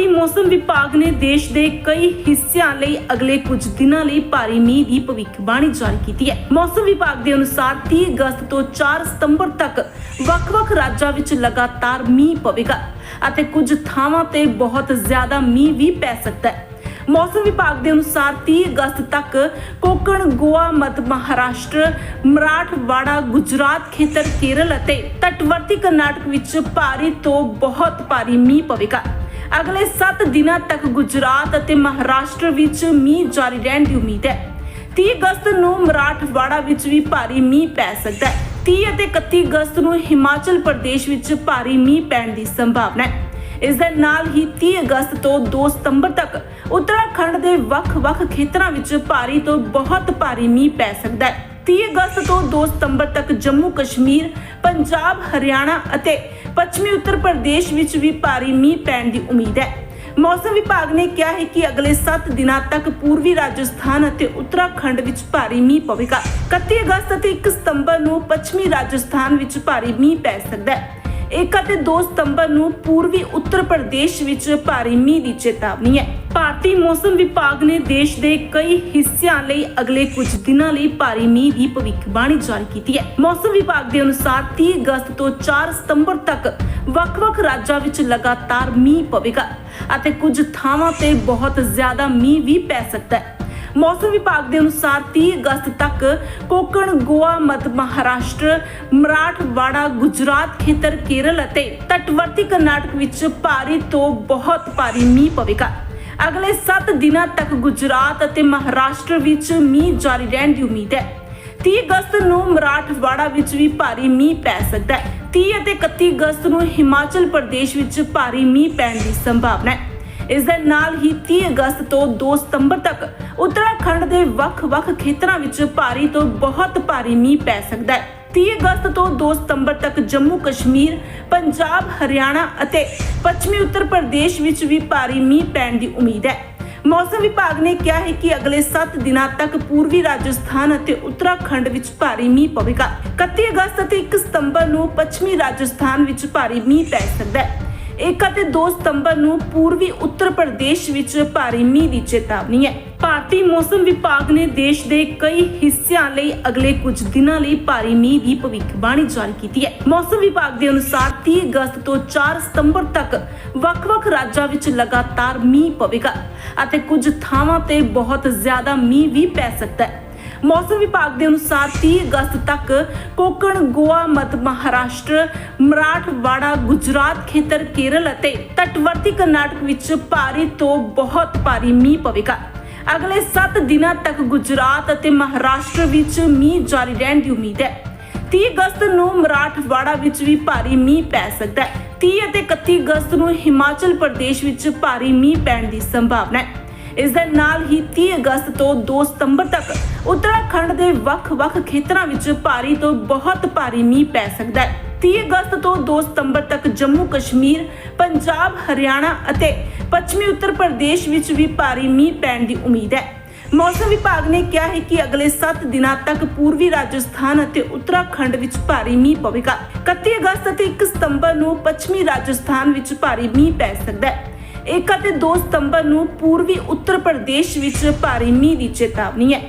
ਭਾਰਤੀ ਮੌਸਮ ਵਿਭਾਗ ਨੇ ਦੇਸ਼ ਦੇ ਕਈ ਹਿੱਸਿਆਂ ਲਈ ਅਗਲੇ ਕੁਝ ਦਿਨਾਂ ਲਈ ਭਾਰੀ ਮੀਂਹ ਦੀ ਭਵਿੱਖਬਾਣੀ ਜਾਰੀ ਕੀਤੀ ਹੈ। ਮੌਸਮ ਵਿਭਾਗ ਦੇ ਅਨੁਸਾਰ 30 ਅਗਸਤ ਤੋਂ 4 ਸਤੰਬਰ ਤੱਕ ਵੱਖ-ਵੱਖ ਰਾਜਾਂ ਵਿੱਚ ਲਗਾਤਾਰ ਮੀਂਹ ਪਵੇਗਾ ਅਤੇ ਕੁਝ ਥਾਵਾਂ ਤੇ ਬਹੁਤ ਜ਼ਿਆਦਾ ਮੀਂਹ ਵੀ ਪੈ ਸਕਦਾ ਹੈ। ਮੌਸਮ ਵਿਭਾਗ ਦੇ ਅਨੁਸਾਰ 30 ਅਗਸਤ ਤੱਕ ਕੋਕਣ, ਗੋਆ, ਮੱਧ ਮਹਾਰਾਸ਼ਟਰ, ਮਰਾਠਵਾੜਾ, ਗੁਜਰਾਤ, ਖੇਤਰ ਕੇਰਲ ਅਤੇ ਤਟਵਰਤੀ ਕਰਨਾਟਕ ਵਿੱਚ ਭਾਰੀ ਤੋਂ ਬਹੁਤ ਭਾਰੀ ਮੀਂਹ ਪਵੇਗਾ। ਅਗਲੇ 7 ਦਿਨਾਂ ਤੱਕ ਗੁਜਰਾਤ ਅਤੇ ਮਹਾਰਾਸ਼ਟਰ ਵਿੱਚ ਮੀਂਹ ਜਾਰੀ ਰਹਿਣ ਦੀ ਉਮੀਦ ਹੈ। 30 ਅਗਸਤ ਨੂੰ ਮਰਾਠਵਾੜਾ ਵਿੱਚ ਵੀ ਭਾਰੀ ਮੀਂਹ ਪੈ ਸਕਦਾ ਹੈ। 30 ਅਤੇ 31 ਅਗਸਤ ਨੂੰ ਹਿਮਾਚਲ ਪ੍ਰਦੇਸ਼ ਵਿੱਚ ਭਾਰੀ ਮੀਂਹ ਪੈਣ ਦੀ ਸੰਭਾਵਨਾ ਹੈ। ਇਸ ਦੇ ਨਾਲ ਹੀ 30 ਅਗਸਤ ਤੋਂ 2 ਸਤੰਬਰ ਤੱਕ ਉੱਤਰਾਖੰਡ ਦੇ ਵੱਖ-ਵੱਖ ਖੇਤਰਾਂ ਵਿੱਚ ਭਾਰੀ ਤੋਂ ਬਹੁਤ ਭਾਰੀ ਮੀਂਹ ਪੈ ਸਕਦਾ ਹੈ। 30 ਅਗਸਤ ਤੋਂ 2 ਸਤੰਬਰ ਤੱਕ ਜੰਮੂ ਕਸ਼ਮੀਰ ਪੰਜਾਬ, ਹਰਿਆਣਾ ਅਤੇ ਪੱਛਮੀ ਉੱਤਰ ਪ੍ਰਦੇਸ਼ ਵਿੱਚ ਵੀ ਭਾਰੀ ਮੀਂਹ ਪੈਣ ਦੀ ਉਮੀਦ ਹੈ। ਮੌਸਮ ਵਿਭਾਗ ਨੇ ਕਿਹਾ ਹੈ ਕਿ ਅਗਲੇ 7 ਦਿਨਾਂ ਤੱਕ ਪੂਰਬੀ ਰਾਜਸਥਾਨ ਅਤੇ ਉੱਤਰਾਖੰਡ ਵਿੱਚ ਭਾਰੀ ਮੀਂਹ ਪਵੇਗਾ। 31 ਅਗਸਤ ਅਤੇ 1 ਸਤੰਬਰ ਨੂੰ ਪੱਛਮੀ ਰਾਜਸਥਾਨ ਵਿੱਚ ਭਾਰੀ ਮੀਂਹ ਪੈ ਸਕਦਾ ਹੈ। 1 ਅਤੇ 2 ਸਤੰਬਰ ਨੂੰ ਪੂਰਬੀ ਉੱਤਰ ਪ੍ਰਦੇਸ਼ ਵਿੱਚ ਭਾਰੀ ਮੀਂਹ ਦੀ ਚੇਤਾਵਨੀ ਹੈ। ਭਾਰਤੀ ਮੌਸਮ ਵਿਭਾਗ ਨੇ ਦੇਸ਼ ਦੇ ਕਈ ਹਿੱਸਿਆਂ ਲਈ ਅਗਲੇ ਕੁਝ ਦਿਨਾਂ ਲਈ ਭਾਰੀ ਮੀਂਹ ਦੀ ਭਵਿੱਖਬਾਣੀ ਜਾਰੀ ਕੀਤੀ ਹੈ। ਮੌਸਮ ਵਿਭਾਗ ਦੇ ਅਨੁਸਾਰ 30 ਅਗਸਤ ਤੋਂ 4 ਸਤੰਬਰ ਤੱਕ ਵੱਖ-ਵੱਖ ਰਾਜਾਂ ਵਿੱਚ ਲਗਾਤਾਰ ਮੀਂਹ ਪਵੇਗਾ ਅਤੇ ਕੁਝ ਥਾਵਾਂ ਤੇ ਬਹੁਤ ਜ਼ਿਆਦਾ ਮੀਂਹ ਵੀ ਪੈ ਸਕਦਾ ਹੈ। ਮੌਸਮ ਵਿਭਾਗ ਦੇ ਅਨੁਸਾਰ 30 ਅਗਸਤ ਤੱਕ ਕੋਕਣ, ਗੋਆ, ਮੱਧ ਮਹਾਰਾਸ਼ਟਰ ਮਰਾਠਵਾੜਾ ਗੁਜਰਾਤ, ਖੇਤਰ ਕੇਰਲ ਅਤੇ ਤਟਵਰਤੀ ਕਰਨਾਟਕ ਵਿੱਚ ਭਾਰੀ ਤੋਂ ਬਹੁਤ ਭਾਰੀ ਮੀਂਹ ਪਵੇਗਾ। ਅਗਲੇ 7 ਦਿਨਾਂ ਤੱਕ ਗੁਜਰਾਤ ਅਤੇ ਮਹਾਰਾਸ਼ਟਰ ਵਿੱਚ ਮੀਂਹ ਜਾਰੀ ਰਹਿਣ ਦੀ ਉਮੀਦ ਹੈ। 30 ਅਗਸਤ ਨੂੰ ਮਰਾਠਵਾੜਾ ਵਿੱਚ ਵੀ ਭਾਰੀ ਮੀਂਹ ਪੈ ਸਕਦਾ ਹੈ। 30 ਅਤੇ 31 ਅਗਸਤ ਨੂੰ ਹਿਮਾਚਲ ਪ੍ਰਦੇਸ਼ ਵਿੱਚ ਭਾਰੀ ਮੀਂਹ ਪੈਣ ਦੀ ਸੰਭਾਵਨਾ ਹੈ। ਇਸ ਦੇ ਨਾਲ ਹੀ 30 ਅਗਸਤ ਤੋਂ 2 ਸਤੰਬਰ ਤੱਕ ਉੱਤਰਾਖੰਡ ਦੇ ਵੱਖ-ਵੱਖ ਖੇਤਰਾਂ ਵਿੱਚ ਭਾਰੀ ਤੋਂ ਬਹੁਤ ਭਾਰੀ ਮੀਂਹ ਪੈ ਸਕਦਾ ਹੈ। 30 ਅਗਸਤ ਤੋਂ 2 ਸਤੰਬਰ ਤੱਕ ਜੰਮੂ ਕਸ਼ਮੀਰ, ਪੰਜਾਬ, ਹਰਿਆਣਾ ਅਤੇ ਪੱਛਮੀ ਉੱਤਰ ਪ੍ਰਦੇਸ਼ ਵਿੱਚ ਵੀ ਭਾਰੀ ਮੀਂਹ ਪੈਣ ਦੀ ਉਮੀਦ ਹੈ। ਮੌਸਮ ਵਿਭਾਗ ਨੇ ਕਿਹਾ ਹੈ ਕਿ ਅਗਲੇ 7 ਦਿਨਾਂ ਤੱਕ ਪੂਰਬੀ ਰਾਜਸਥਾਨ ਅਤੇ ਉੱਤਰਾਖੰਡ ਵਿੱਚ ਭਾਰੀ ਮੀਂਹ ਪਵੇਗਾ। 31 ਅਗਸਤ ਅਤੇ 1 ਸਤੰਬਰ ਨੂੰ ਪੱਛਮੀ ਰਾਜਸਥਾਨ ਵਿੱਚ ਭਾਰੀ ਮੀਂਹ ਪੈ ਸਕਦਾ ਹੈ। 1 ਅਤੇ 2 ਸਤੰਬਰ ਨੂੰ ਪੂਰਬੀ ਉੱਤਰ ਪ੍ਰਦੇਸ਼ ਵਿੱਚ ਭਾਰੀ ਮੀਂਹ ਦੀ ਚੇਤਾਵਨੀ ਹੈ। ਭਾਰਤੀ ਮੌਸਮ ਵਿਭਾਗ ਨੇ ਦੇਸ਼ ਦੇ ਕਈ ਹਿੱਸਿਆਂ ਲਈ ਅਗਲੇ ਕੁਝ ਦਿਨਾਂ ਲਈ ਭਾਰੀ ਮੀਂਹ ਦੀ ਭਵਿੱਖਬਾਣੀ ਜਾਰੀ ਕੀਤੀ ਹੈ। ਮੌਸਮ ਵਿਭਾਗ ਦੇ ਅਨੁਸਾਰ 30 ਅਗਸਤ ਤੋਂ 4 ਸਤੰਬਰ ਤੱਕ ਵੱਖ-ਵੱਖ ਰਾਜਾਂ ਵਿੱਚ ਲਗਾਤਾਰ ਮੀਂਹ ਪਵੇਗਾ ਅਤੇ ਕੁਝ ਥਾਵਾਂ ਤੇ ਬਹੁਤ ਜ਼ਿਆਦਾ ਮੀਂਹ ਵੀ ਪੈ ਸਕਦਾ ਹੈ। ਮੌਸਮ ਵਿਭਾਗ ਦੇ ਅਨੁਸਾਰ 30 ਅਗਸਤ ਤੱਕ ਕੋਕਣ, ਗੋਆ, ਮੱਧ ਮਹਾਰਾਸ਼ਟਰ, ਮਰਾਠਵਾੜਾ, ਗੁਜਰਾਤ, ਖੇਤਰ ਕੇਰਲ ਅਤੇ ਤਟਵਰਤੀ ਕਰਨਾਟਕ ਵਿੱਚ ਭਾਰੀ ਤੋਂ ਬਹੁਤ ਭਾਰੀ ਮੀਂਹ ਪਵੇਗਾ। ਅਗਲੇ 7 ਦਿਨਾਂ ਤੱਕ ਗੁਜਰਾਤ ਅਤੇ ਮਹਾਰਾਸ਼ਟਰ ਵਿੱਚ ਮੀਂਹ ਜਾਰੀ ਰਹਿਣ ਦੀ ਉਮੀਦ ਹੈ। 30 ਅਗਸਤ ਨੂੰ ਮਰਾਠਵਾੜਾ ਵਿੱਚ ਵੀ ਭਾਰੀ ਮੀਂਹ ਪੈ ਸਕਦਾ ਹੈ। 30 ਅਤੇ 31 ਅਗਸਤ ਨੂੰ ਹਿਮਾਚਲ ਪ੍ਰਦੇਸ਼ ਵਿੱਚ ਭਾਰੀ ਮੀਂਹ ਪੈਣ ਦੀ ਸੰਭਾਵਨਾ ਹੈ। ਇਸ ਦੇ ਨਾਲ ਹੀ 30 ਅਗਸਤ ਤੋਂ 2 ਸਤੰਬਰ ਤੱਕ ਉੱਤਰਾਖੰਡ ਦੇ ਵੱਖ-ਵੱਖ ਖੇਤਰਾਂ ਵਿੱਚ ਭਾਰੀ ਤੋਂ ਬਹੁਤ ਭਾਰੀ ਮੀਂਹ ਪੈ ਸਕਦਾ ਹੈ। 30 ਅਗਸਤ ਤੋਂ 2 ਸਤੰਬਰ ਤੱਕ ਜੰਮੂ ਕਸ਼ਮੀਰ, ਪੰਜਾਬ, ਹਰਿਆਣਾ ਅਤੇ ਪੱਛਮੀ ਉੱਤਰ ਪ੍ਰਦੇਸ਼ ਵਿੱਚ ਵੀ ਭਾਰੀ ਮੀਂਹ ਪੈਣ ਦੀ ਉਮੀਦ ਹੈ। ਮੌਸਮ ਵਿਭਾਗ ਨੇ ਕਿਹਾ ਹੈ ਕਿ ਅਗਲੇ 7 ਦਿਨਾਂ ਤੱਕ ਪੂਰਬੀ ਰਾਜਸਥਾਨ ਅਤੇ ਉੱਤਰਾਖੰਡ ਵਿੱਚ ਭਾਰੀ ਮੀਂਹ ਪਵੇਗਾ। 31 ਅਗਸਤ ਅਤੇ 1 ਸਤੰਬਰ ਨੂੰ ਪੱਛਮੀ ਰਾਜਸਥਾਨ ਵਿੱਚ ਭਾਰੀ ਮੀਂਹ ਪੈ ਸਕਦਾ ਹੈ। 1 ਅਤੇ 2 ਸਤੰਬਰ ਨੂੰ ਪੂਰਬੀ ਉੱਤਰ ਪ੍ਰਦੇਸ਼ ਵਿੱਚ ਭਾਰੀ ਮੀਂਹ ਦੀ ਚੇਤਾਵਨੀ ਹੈ।